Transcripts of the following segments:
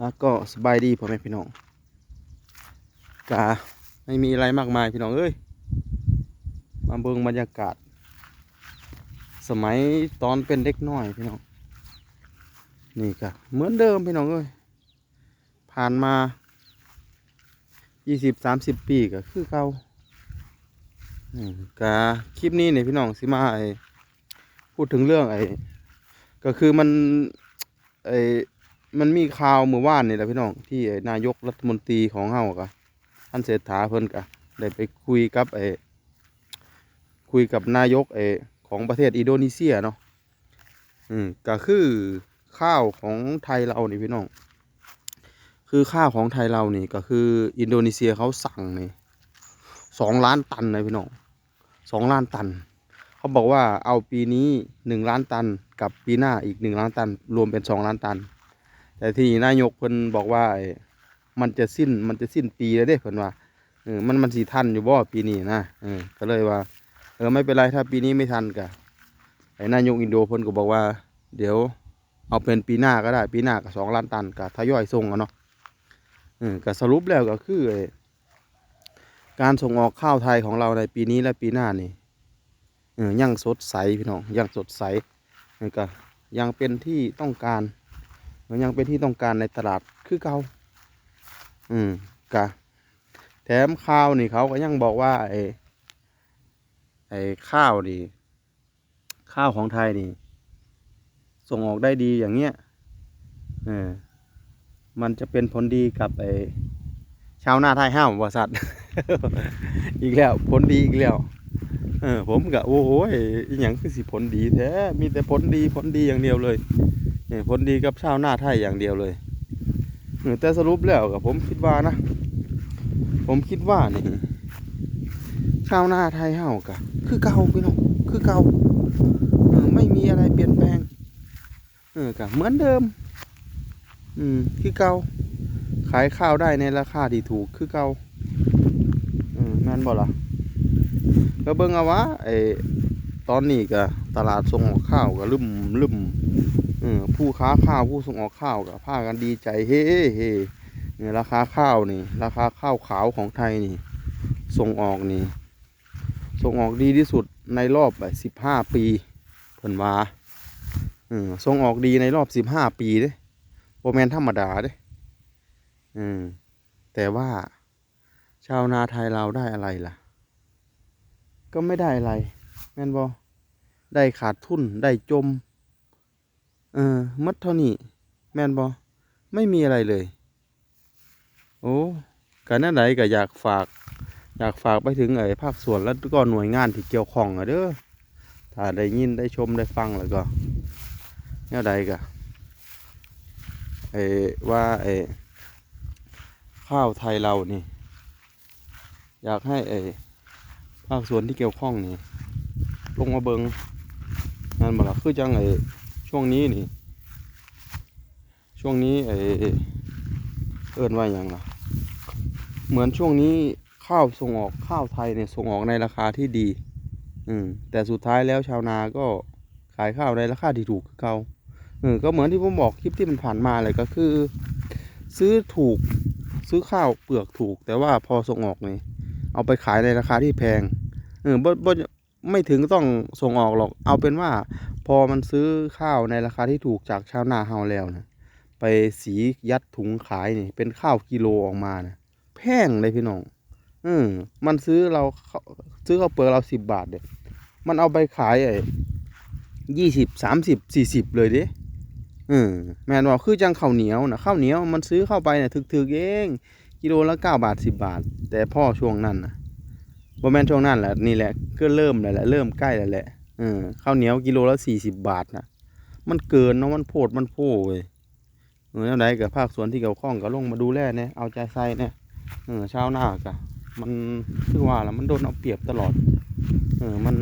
อะก็สบายดีพ่อแม่พี่น้องกะไม่มีอะไรมากมายพี่น้องเอ้ยมาเบิ่งบรรยากาศ สมัยตอนเป็นเด็กน้อยพี่น้องนี่กะเหมือนเดิมพี่น้องเอ้ยผ่านมายี่สิบสามสิบปีก็คือเก่ากะคลิปนี้เนี่ยพี่น้องสิมาไอพูดถึงเรื่องไอก็คือมันไอ มันมีข่าวเมื่อวานนี่แหละพี่น้องที่นายกรัฐมนตรีของเฮากะท่านเศรษฐาเพิ่นกะได้ไปคุยกับไอ้คุยกับนายกไอ้ของประเทศอินโดนีเซียเนาะอืมก็คือข้าวของไทยเรานี่พี่น้อง คือข้าวของไทยเรานี่ก็คืออินโดนีเซียเขาสั่งนี่สองล้านตันเลยพี่น้องสองล้านตัน เขาบอกว่าเอาปีนี้หนึ่งล้านตันกับปีหน้าอีกหนึ่งล้านตัน รวมเป็นสองล้านตัน แต่ที่นายกเพิ่นบอกว่ามันจะสิ้นมันจะสิ้นปีแล้วเด้เพิ่นว่าเออมันมันสีทันอยู่บ่ปีนี้นะเออก็เลยว่า เออไม่เป็นไรถ้าปีนี้ไม่ทันก็ไอ้นายกอินโดเพิ่นก็บอกว่า เดี๋ยวเอาเป็นปีหน้าก็ได้ ปีหน้าก็สองล้านตันก็ทยอยส่งอะเนาะเออก็สรุปแล้วก็คือการส่งออกข้าวไทยของเราในปีนี้และปีหน้านี่ยังสดใสพี่น้องยังสดใสก็ยังเป็นที่ต้องการ มันยังเป็นที่ต้องการในตลาดคือเก่าอืมกะแถมข้าวนี่เขาก็ยังบอกว่าไอ้ไอ้ข้าวนี่ข้าวของไทยนี่ ส่งออกได้ดีอย่างเงี้ยเออมันจะเป็นผลดีกับไอ้ชาวนาไทยห้ามบริษัทอีกแล้วผลดีอีกแล้วเออผมกะโอ้โหยอหย่างคือสิผลดีแท้มีแต่ผลดีผลดีอย่างเดียวเลย นี่ยผลดีกับชาวนาไทยอย่างเดียวเลยเออแต่สรุปแล้วกับผมคิดว่านะ ผมคิดว่านี่ชาวนาไทยเฮากะคือเก่าพี่น้องคือเก่าเออไม่มีอะไรเปลี่ยนแปลงเออกะเหมือนเดิม อืมคือเก่าขายข้าวได้ในราคาที่ถูกคือเก่าเออแม่นบ่ล่ะก็เบิ่งเอาวะไอตอนนี้ก็ตลาดส่งออกข้าวก็ลืมลืม ผู้ค้าข้าวผู้ส่งออกข้าวกับพากันดีใจเฮ้เฮ้เนี่ยราคาข้าวนี่ ราคาข้าวขาวของไทยนี่ ส่งออกนี่ ส่งออกดีที่สุดในรอบแบบสิบห้าปีเพิ่นว่าเออส่งออกดีในรอบสิบห้าปีเด้โบแมนธรรมดาเด้เออแต่ว่าชาวนาไทยเราได้อะไรล่ะ ก็ไม่ได้อะไร แม่นบอได้ขาดทุนได้จม เออมัดเท่านี้ แม่นบอไม่มีอะไรเลย โอ้กันนั่นไหนก็อยากฝาก อยากฝากไปถึงไอ้ภาคส่วนแล้วก็หน่วยงานที่เกี่ยวข้องอะเด้อถ้าได้ยินได้ชมได้ฟังแล้วก็แนวใดก็ไอ้ว่าไอ้ข้าวไทยเรานี่ อยากให้ไอ้ภาคส่วนที่เกี่ยวข้องนี่ ลงมาเบิงนั่นบ่ละคือจังไอ้ ช่วงนี้นี่ ช่วงนี้ไอเอิ้นว่าอย่างล่ะ เหมือนช่วงนี้ข้าวส่งออกข้าวไทยเนี่ยส่งออกในราคาที่ดี อืม แต่สุดท้ายแล้วชาวนาก็ขายข้าวในราคาที่ถูกเขาเออก็เหมือนที่ผมบอกคลิปที่มันผ่านมาเลยก็คือ ซื้อถูกซื้อข้าวเปลือกถูก แต่ว่าพอส่งออกนี่เอาไปขายในราคาที่แพง เออบ่บ่ไม่ถึงต้องส่งออกหรอก เอาเป็นว่า พอมันซื้อข้าวในราคาที่ถูกจากชาวนาเฮาแล้วนะไปสียัดถุงขายนี่เป็นข้าวกิโลออกมานะแพงเลยพี่น้องอืมมันซื้อเราซื้อข้าวเปลือกเราสิบบาทเด็มันเอาไปขายไอ้ยี่สิบสามสิบสี่สิบเลยเด้อืมแม่นว่าคือจังข้าวเหนียวนะข้าวเหนียวมันซื้อเข้าไปเนี่ยถึกๆเองกิโลละเก้าบาทสิบบาท แต่พ่อช่วงนั้นนะบ่แมนช่วงนั้นแหละนี่แหละก็เริ่มแล้วแหละเริ่มใกล้แล้วแหละ เออข้าวเหนียวกิโลละสี่สิบบาทนะมันเกินเนาะมันโพดมันโพเว้ยเออแล้วไหนกับภาคส่วนที่เกี่ยวข้องก็ลงมาดูแลเนี่ยเอาใจใส่เนี่ยเออชาวนาก็มันคือว่าละมันโดนเอาเปรียบตลอด เออมัน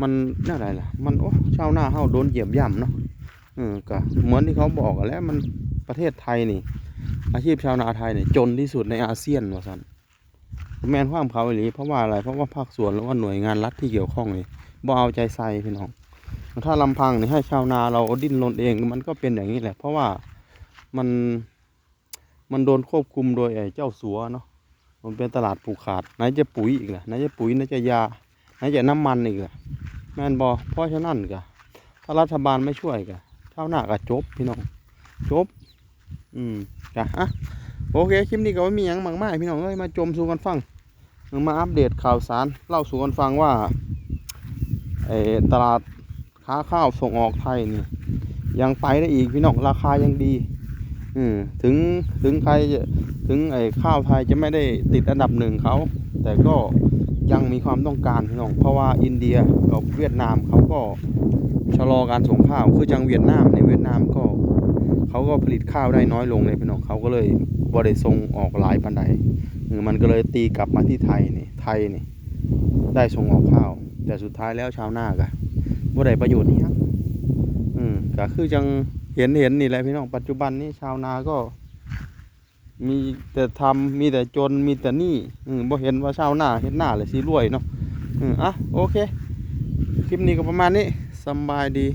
มันน่าอะไรล่ะ มันโอ้ชาวนาเฮาโดนเหยียบย่ำเนาะเออก็เหมือนที่เขาบอกแล้วมันประเทศไทยนี่ อาชีพชาวนาไทยเนี่ยจนที่สุดในอาเซียนว่าสัน แมนความเขาอีหลีเพราะว่าอะไร เพราะว่าภาคส่วนหรือว่าหน่วยงานรัฐที่เกี่ยวข้องนี่บ่เอาใจใส่พี่น้อง ถ้าลำพังนี่ให้ชาวนาเราดิ้นรนเองมันก็เป็นอย่างนี้แหละ เพราะว่ามันมันโดนควบคุมโดยไอ้เจ้าสัวเนาะ มันเป็นตลาดผูกขาดไหนจะปุ๋ยอีกล่ะไหนจะปุ๋ยไหนจะยาไหนจะน้ำมันอีกล่ะแม่นบอเพราะฉะนั้นกะถ้ารัฐบาลไม่ช่วยกะชาวนาก็จบพี่น้องจบ อืมกะอะ โอเคคลิปนี้ก็ไม่มีหยังมากมายพี่น้องเอ้ยมาจมสู่กันฟังมาอัปเดตข่าวสารเล่าสู่กันฟังว่าไอ้ตลาดค้าข้าวส่งออกไทยนี่ยังไปได้อีกพี่น้องราคายังดีอืมถึงถึงใครจะถึงไอ้ข้าวไทยจะไม่ได้ติดอันดับหนึ่งเขา แต่ก็ยังมีความต้องการพี่น้องเพราะว่าอินเดียกับเวียดนามเขาก็ชะลอการส่งข้าวคือจังเวียดนามในเวียดนามก็ เขาก็ผลิตข้าวได้น้อยลงเลยพี่น้องเขาก็เลยบ่ได้ส่งออกหลายปันใดเออมันก็เลยตีกลับมาที่ไทยนี่ไทยนี่ได้ส่งออกข้าว แต่สุดท้ายแล้วชาวนาก็บ่ได้ประโยชน์นี่ครับอืมก็คือจังเห็นเห็นนี่แหละพี่น้องปัจจุบันนี้ชาวนาก็ มีแต่ทำมีแต่จนมีแต่หนี้อืมบ่เห็นว่าชาวนาเห็นหน้าเลยสิรวยเนาะอืมอะโอเคคลิปนี้ก็ประมาณนี้สบายดี